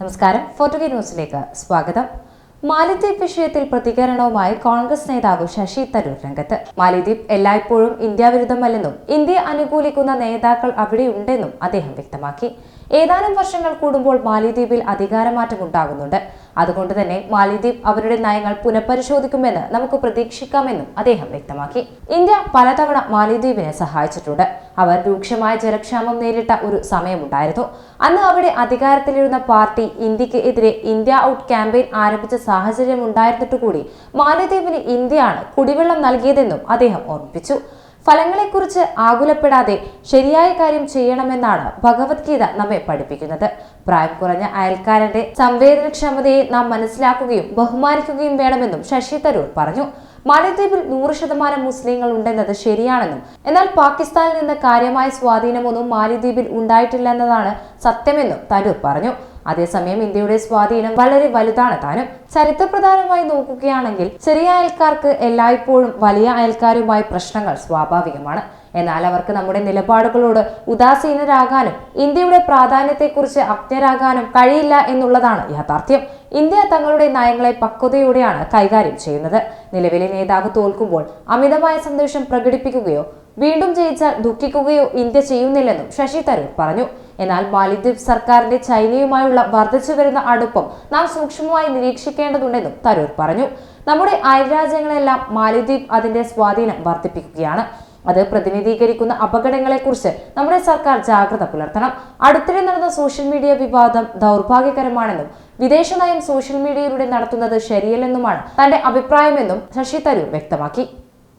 നമസ്കാരം. ഫോർട്ടുഗി ന്യൂസിലേക്ക് സ്വാഗതം. മാലിദ്വീപ് വിഷയത്തിൽ പ്രതികരണവുമായി കോൺഗ്രസ് നേതാവ് ശശി തരൂർ രംഗത്ത്. മാലിദ്വീപ് എല്ലായ്പ്പോഴും ഇന്ത്യ വിരുദ്ധമല്ലെന്നും ഇന്ത്യ അനുകൂലിക്കുന്ന നേതാക്കൾ അവിടെയുണ്ടെന്നും അദ്ദേഹം വ്യക്തമാക്കി. ഏതാനും വർഷങ്ങൾ കൂടുമ്പോൾ മാലിദ്വീപിൽ അധികാരമാറ്റം ഉണ്ടാകുന്നുണ്ട് അതുകൊണ്ട് തന്നെ മാലിദ്വീപ് അവരുടെ നയങ്ങൾ പുനഃപരിശോധിക്കുമെന്ന് നമുക്ക് പ്രതീക്ഷിക്കാമെന്നും അദ്ദേഹം വ്യക്തമാക്കി. ഇന്ത്യ പലതവണ മാലിദ്വീപിനെ സഹായിച്ചിട്ടുണ്ട്. അവർ രൂക്ഷമായ ജലക്ഷാമം നേരിട്ട ഒരു സമയമുണ്ടായിരുന്നു. അന്ന് അവിടെ അധികാരത്തിലിരുന്ന പാർട്ടി ഇന്ത്യയ്ക്ക് എതിരെ ഇന്ത്യ ഔട്ട് ക്യാമ്പയിൻ ആരംഭിച്ച സാഹചര്യം ഉണ്ടായിരുന്നിട്ട് കൂടി മാലിദ്വീപിന് ഇന്ത്യയാണ് കുടിവെള്ളം നൽകിയതെന്നും അദ്ദേഹം ഓർമ്മിപ്പിച്ചു. ഫലങ്ങളെക്കുറിച്ച് ആകുലപ്പെടാതെ ശരിയായ കാര്യം ചെയ്യണമെന്നാണ് ഭഗവത്ഗീത നമ്മെ പഠിപ്പിക്കുന്നത്. പ്രായം കുറഞ്ഞ അയൽക്കാരന്റെ സംവേദനക്ഷമതയെ നാം മനസ്സിലാക്കുകയും ബഹുമാനിക്കുകയും വേണമെന്നും ശശി തരൂർ പറഞ്ഞു. മാലദ്വീപിൽ നൂറ് ശതമാനം മുസ്ലിങ്ങൾ ഉണ്ടെന്നത് ശരിയാണെന്നും എന്നാൽ പാകിസ്ഥാനിൽ നിന്ന് കാര്യമായ സ്വാധീനമൊന്നും മാലദ്വീപിൽ ഉണ്ടായിട്ടില്ലെന്നതാണ് സത്യമെന്നും തരൂർ പറഞ്ഞു. അതേസമയം ഇന്ത്യയുടെ സ്വാധീനം വളരെ വലുതാണ്. താനും ചരിത്രപ്രധാനമായി നോക്കുകയാണെങ്കിൽ ചെറിയ അയൽക്കാർക്ക് എല്ലായ്പ്പോഴും വലിയ അയൽക്കാരുമായി പ്രശ്നങ്ങൾ സ്വാഭാവികമാണ്. എന്നാൽ അവർക്ക് നമ്മുടെ നിലപാടുകളോട് ഉദാസീനരാകാനും ഇന്ത്യയുടെ പ്രാധാന്യത്തെക്കുറിച്ച് അജ്ഞരാകാനും കഴിയില്ല എന്നുള്ളതാണ് യാഥാർത്ഥ്യം. ഇന്ത്യ തങ്ങളുടെ നയങ്ങളെ പക്വതയോടെയാണ് കൈകാര്യം ചെയ്യുന്നത്. നിലവിലെ നേതാവ് തോൽക്കുമ്പോൾ അമിതമായ സന്തോഷം പ്രകടിപ്പിക്കുകയോ വീണ്ടും ജയിച്ചാൽ ദുഃഖിക്കുകയോ ഇന്ത്യ ചെയ്യുന്നില്ലെന്നും ശശി തരൂർ പറഞ്ഞു. എന്നാൽ മാലിദ്വീപ് സർക്കാരിന്റെ ചൈനയുമായുള്ള വർദ്ധിച്ചു വരുന്ന അടുപ്പം നാം സൂക്ഷ്മമായി നിരീക്ഷിക്കേണ്ടതുണ്ടെന്നും തരൂർ പറഞ്ഞു. നമ്മുടെ അയൽരാജ്യങ്ങളെല്ലാം മാലിദ്വീപ് അതിന്റെ സ്വാധീനം വർദ്ധിപ്പിക്കുകയാണ്. അത് പ്രതിനിധീകരിക്കുന്ന അപകടങ്ങളെക്കുറിച്ച് നമ്മുടെ സർക്കാർ ജാഗ്രത പുലർത്തണം. അടുത്തിടെ നടന്ന സോഷ്യൽ മീഡിയ വിവാദം ദൗർഭാഗ്യകരമാണെന്നും വിദേശ നയം സോഷ്യൽ മീഡിയയിലൂടെ നടത്തുന്നത് ശരിയല്ലെന്നുമാണ് തന്റെ അഭിപ്രായമെന്നും ശശി തരൂർ വ്യക്തമാക്കി.